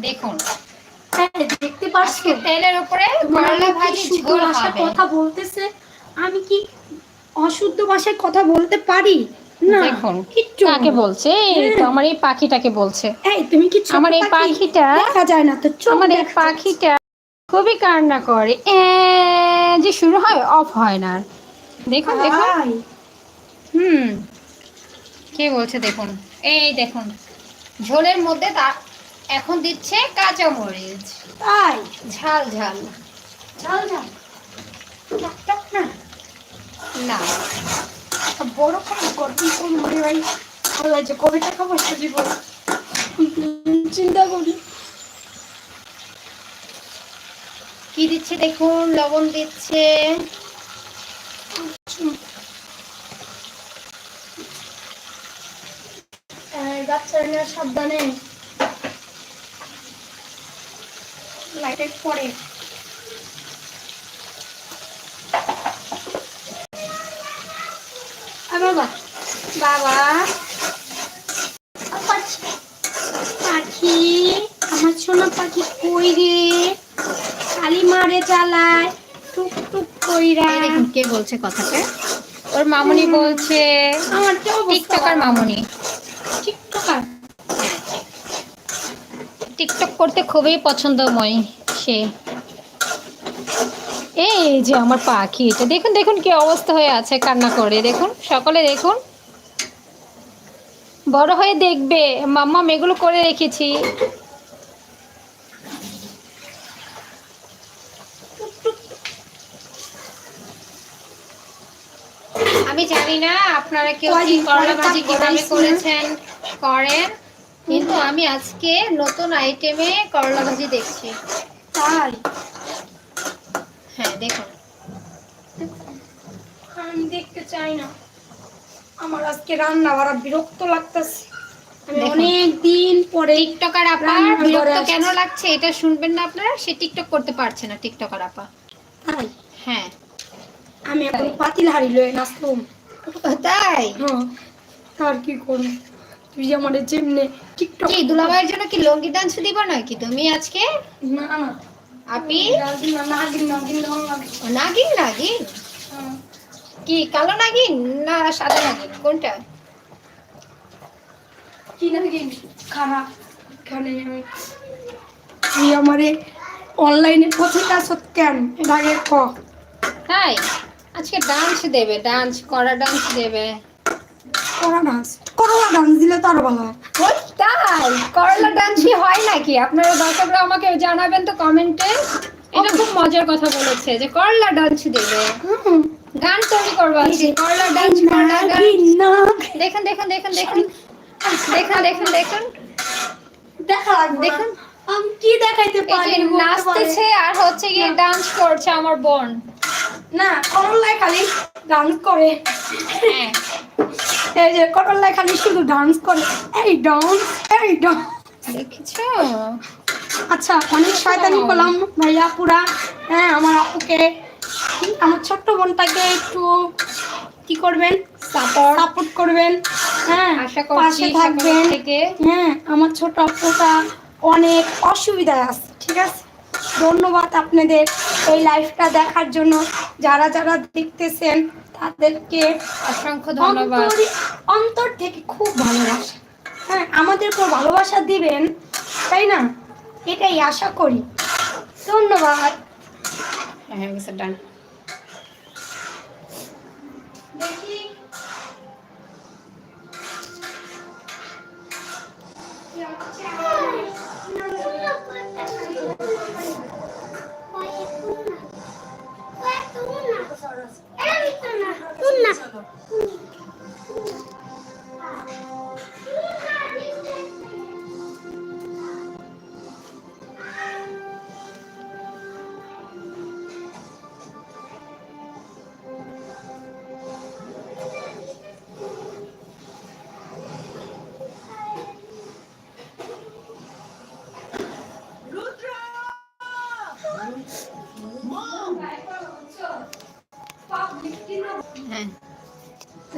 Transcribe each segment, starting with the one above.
দেখুন। হ্যাঁ দেখতে পাচ্ছ। তেলের উপরে করলা ভাজি ঝোল হবে। কথা বলতেছে? আমি কি অশুদ্ধ ভাষায় কথা বলতে পারি? না দেখুন কিচ্ছু কাকে বলছে? এই তো আমার এই পাখিটাকে বলছে। এই তুমি কি আমার এই পাখিটা- দেখা যায় না তো আমার এই পাখিটা খুবই কান্না করে। এ যে শুরু হয় অফ হয় না। দেখুন যাচ্ছে। দেখুন হুম। কে বলছে দেখুন। এই দেখুন। ঝোলের মধ্যে তা এখন দিচ্ছে কাঁচা মরিচ। তাই? ঝাল ঝাল। ঝাল ঝাল? না? বড় করে গর্বি কোন মরে ভাই ভালো লাগছে। কবে টাকা পয়সা দিব চিন্তা করি। কি দিচ্ছে দেখুন? লবণ দিচ্ছে। বাচ্চা সাবধানে। লাইটের পরে। বাবা। বাবা। পাখি। আমার সোনা পাখি কই রে? কালি মারে চালায় টুক টুক কইরা। কে বলছে কথাটা? ওর মামুনি বলছে আমার তো টিকটকার মামুনি টিকটকার টিকটক করতে খুবই পছন্দময় সে। এই যে আমার পাখি এটা দেখুন দেখুন কি অবস্থা হয়ে আছে কান্না করে। দেখুন সকলে দেখুন। বড় হয়ে দেখবে। মাম্মা এগুলো করে রেখেছি। আমি জানি না আপনারা কেউ করলা ভাজি কীভাবে করেছেন করেন। কিন্তু আমি আজকে নতুন আইটেমে করলা ভাজি দেখছি। তাই? হ্যাঁ দেখুন। আমি দেখতে চাই না। আমার আজকে রান্না করা বিরক্ত লাগতেছে। অনেক দিন পরে টিকটকার আপা বিরক্ত কেন লাগছে এটা শুনবেন না আপনারা? সে টিকটক করতে পারছে না টিকটকার আপা। তাই? হ্যাঁ। আমি এখন পাতিল হাড়ি লয়ে নাচলাম। তাই? হ্যাঁ তার কি করব? তুই যে আমার যেমনে কি দুলাভাইয়ের জন্য কি লঙ্গি ডান্স দিব নাকি তুমি আজকে? না না। আপি? নাগিন না নাগিন নাগিন নাগিন। হ্যাঁ। কি কালো নাগিন না সাদা নাগিন? কোনটা? কি নাগিন? খারাপ এখানে আমি আমারে অনলাইনে পছন্দ কেন? এর আগে ক। তাই? আজকে ডান্স দেবে ডান্স করা ডান্স দেবে। করা ডান্স করলা ডান্স দিলে তো আরও ভালো হয়। তাই করলা ডান্সই হয় নাকি? আপনারা দর্শকরা আমাকে জানাবেন তো কমেন্টে। এটা খুব মজার কথা বলেছে যে করলা ডান্স দেবে। গান তৈরি করব করলা ডান্স করলা গান দেখুন দেখুন দেখুন দেখুন। দেখুন দেখুন দেখুন। দেখা দেখুন। আমি কি দেখাইতে পারি? নাচতেছে আর হচ্ছে গিয়ে ডান্স করছে আমার বোন। না করলায় খালি ডান্স করে। হ্যাঁ। এই যে করলায় খালি শুধু ডান্স করে। এই ডান্স এই ডান্স দেখেছ? আচ্ছা অনেক শয়তানি করলাম। ভাইয়া পুরা হ্যাঁ আমার আপুকে আমার ছোট্ট বোনটাকে একটু কি করবেন? সাপোর্ট সাপোর্ট করবেন। হ্যাঁ আশা করছি পাশে থাকবেন। হ্যাঁ আমার ছোট আপুটা অনেক অসুবিধায় আছে ঠিক আছে? ধন্যবাদ আপনাদের। এই লাইফটা দেখার জন্য যারা যারা দেখতেছেন তাদেরকে অসংখ্য ধন্যবাদ। অন্তর থেকে খুব ভালোবাসা। হ্যাঁ আমাদের উপর ভালোবাসা দিবেন তাই না? এটাই আশা করি। ধন্যবাদ। হ্যাঁ ডান।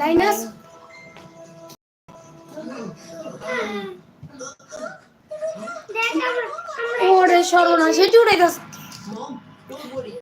লাইনাস সর্বনাশ এটি উড়াইতেছে?